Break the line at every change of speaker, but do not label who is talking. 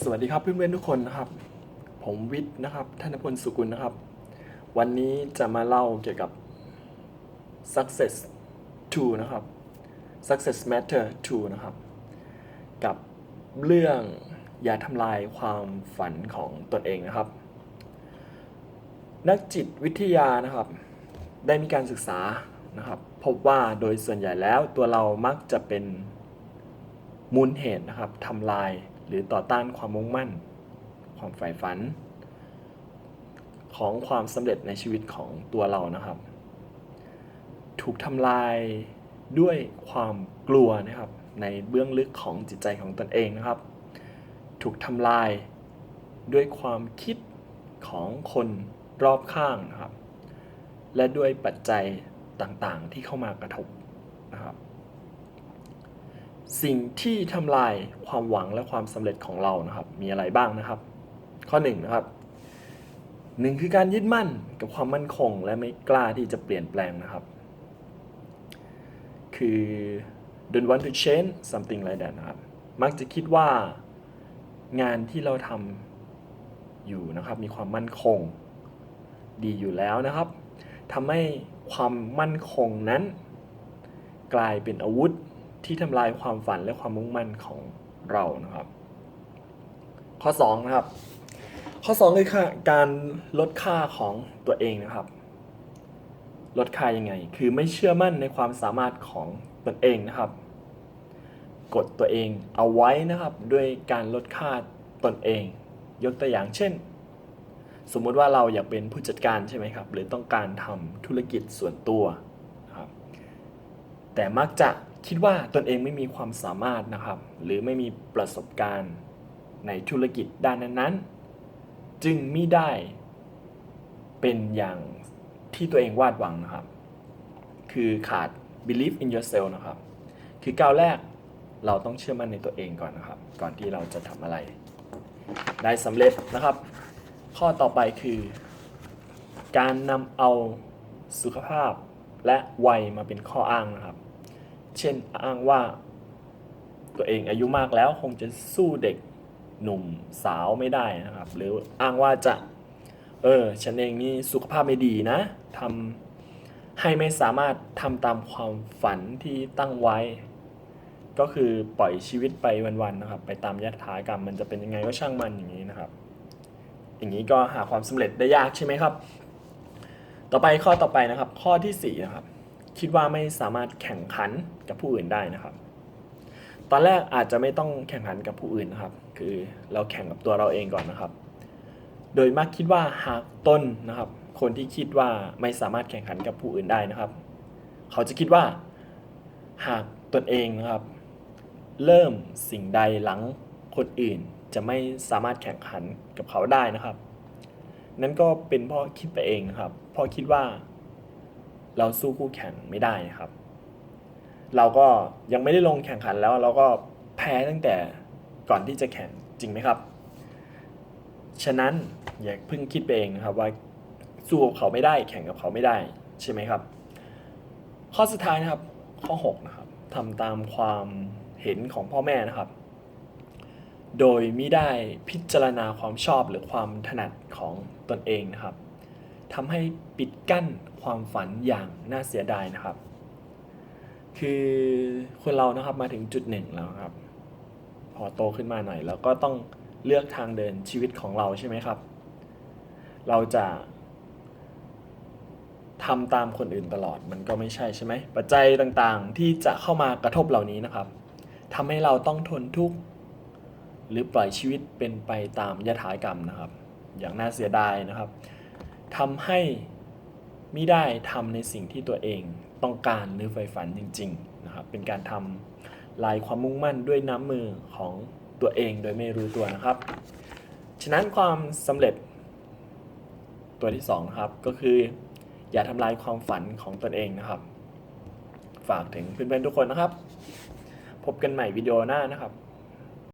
สวัสดีครับเพื่อนๆทุกคนนะครับ ผมวิทย์นะครับธนพลสุกุลนะครับ วันนี้จะมาเล่าเกี่ยวกับ success 2นะครับ success matter 2นะครับ กับเรื่องอย่าทำลายความฝันของตนเองนะครับ นักจิตวิทยานะครับ ได้มีการศึกษานะครับ พบว่าโดยส่วนใหญ่แล้วตัวเรามักจะเป็นมูลเหตุนะครับทำลาย หรือต่อต้านความมุ่งมั่น ความใฝ่ฝัน ของความสำเร็จในชีวิตของตัวเรานะครับ ถูกทำลายด้วยความกลัวนะครับ ในเบื้องลึกของจิตใจของตนเองนะครับ ถูกทำลายด้วยความคิดของคนรอบข้างนะครับ และด้วยปัจจัยต่างๆที่เข้ามากระทบนะครับ สิ่งที่ทำลายความหวังและความสำเร็จของเรานะครับ มีอะไรบ้างนะครับ ข้อ1นงนะครับหนึ่งคือการยึดมั่นกับความมั่นคง และไม่กล้าที่จะเปลี่ยนแปลงนะครับ คือ don't want to change something like that นะครับ มักจะคิดว่างานที่เราทำอยู่นะครับ มีความมั่นคง ดีอยู่แล้วนะครับทำให้ความมั่นคงนั้น กลายเป็นอาวุธ ที่ทำลายความฝันและความมุ่งมั่นของเรานะครับ ข้อ2นะครับ ข้อ2คือการลดค่าของตัวเองนะครับ ลดค่ายังไง คือไม่เชื่อมั่นในความสามารถของตนเองนะครับ กดตัวเองเอาไว้นะครับด้วยการลดค่าตนเอง ยกตัวอย่างเช่น สมมุติว่าเราอยากเป็นผู้จัดการใช่ไหมครับ หรือต้องการทำธุรกิจส่วนตัวนะครับแต่มักจะ คิดว่าตนเองไม่มีความสามารถนะครับ หรือไม่มีประสบการณ์ในธุรกิจด้านนั้นๆ จึงมิได้เป็นอย่างที่ตัวเองวาดหวังนะครับ คือขาด believe in yourself นะครับ คือก้าวแรกเราต้องเชื่อมั่นในตัวเองก่อนนะครับ ก่อนที่เราจะทำอะไร ได้สำเร็จนะครับ ข้อต่อไปคือ การนำเอาสุขภาพและวัยมาเป็นข้ออ้างนะครับ เช่นอ้างว่า ตัวเองอายุมากแล้วคงจะสู้เด็กหนุ่มสาวไม่ได้นะครับ หรืออ้างว่าจะเออฉันเองนี่สุขภาพไม่ดีนะทำให้ไม่สามารถทำตามความฝันที่ตั้งไว้ ก็คือปล่อยชีวิตไปวันๆนะครับ ไปตามยถากรรมมันจะเป็นยังไงก็ช่างมันอย่างนี้นะครับ อย่างนี้ก็หาความสำเร็จได้ยากใช่ไหมครับ ต่อไปข้อต่อไปนะครับ ข้อที่สี่นะครับ คิดว่าไม่สามารถแข่งขันกับผู้อื่นได้นะครับ ตอนแรกอาจจะไม่ต้องแข่งขันกับผู้อื่นนะครับ คือเราแข่งกับตัวเราเองก่อนนะครับ โดยมักคิดว่าหากตนนะครับ คนที่คิดว่าไม่สามารถแข่งขันกับผู้อื่นได้นะครับ เขาจะคิดว่าหากตนเองนะครับ เริ่มสิ่งใดหลังคนอื่นจะไม่สามารถแข่งขันกับเขาได้นะครับ นั่นก็เป็นเพราะคิดไปเองนะครับเพราะคิดว่า เราสู้คู่แข่งไม่ได้นะครับ เราก็ยังไม่ได้ลงแข่งขันแล้ว เราก็แพ้ตั้งแต่ก่อนที่จะแข่งจริงไหมครับ ฉะนั้นอย่าเพิ่งคิดไปเองนะครับว่าสู้กับเขาไม่ได้แข่งกับเขาไม่ได้ใช่ไหมครับ ข้อสุดท้ายนะครับข้อ6นะครับทำตามความเห็นของพ่อแม่นะครับ โดยมิได้พิจารณาความชอบหรือความถนัดของตนเองนะครับทำให้ปิดกั้น ความฝันอย่างน่าเสียดายนะครับ คือคนเรานะครับมาถึงจุดหนึ่งแล้วครับ พอโตขึ้นมาหน่อยเราก็ต้องเลือกทางเดินชีวิตของเราใช่ไหมครับ เราจะทำตามคนอื่นตลอดมันก็ไม่ใช่ใช่ไหมปัจจัยต่างๆที่จะเข้ามากระทบเหล่านี้นะครับทำให้เราต้องทนทุกข์หรือปล่อยชีวิตเป็นไปตามยถากรรมนะครับ อย่างน่าเสียดายนะครับทำให้ ไม่ได้ทำในสิ่งที่ตัวเองต้องการหรือใฝ่ฝันจริงๆนะครับเป็นการทำลายความมุ่งมั่นด้วยน้ำมือของตัวเองโดยไม่รู้ตัวนะครับ ฉะนั้นความสำเร็จตัวที่2นะครับก็คือ อย่าทำลายความฝันของตนเองนะครับ ฝากถึงเพื่อนๆทุกคนนะครับ พบกันใหม่วิดีโอหน้านะครับ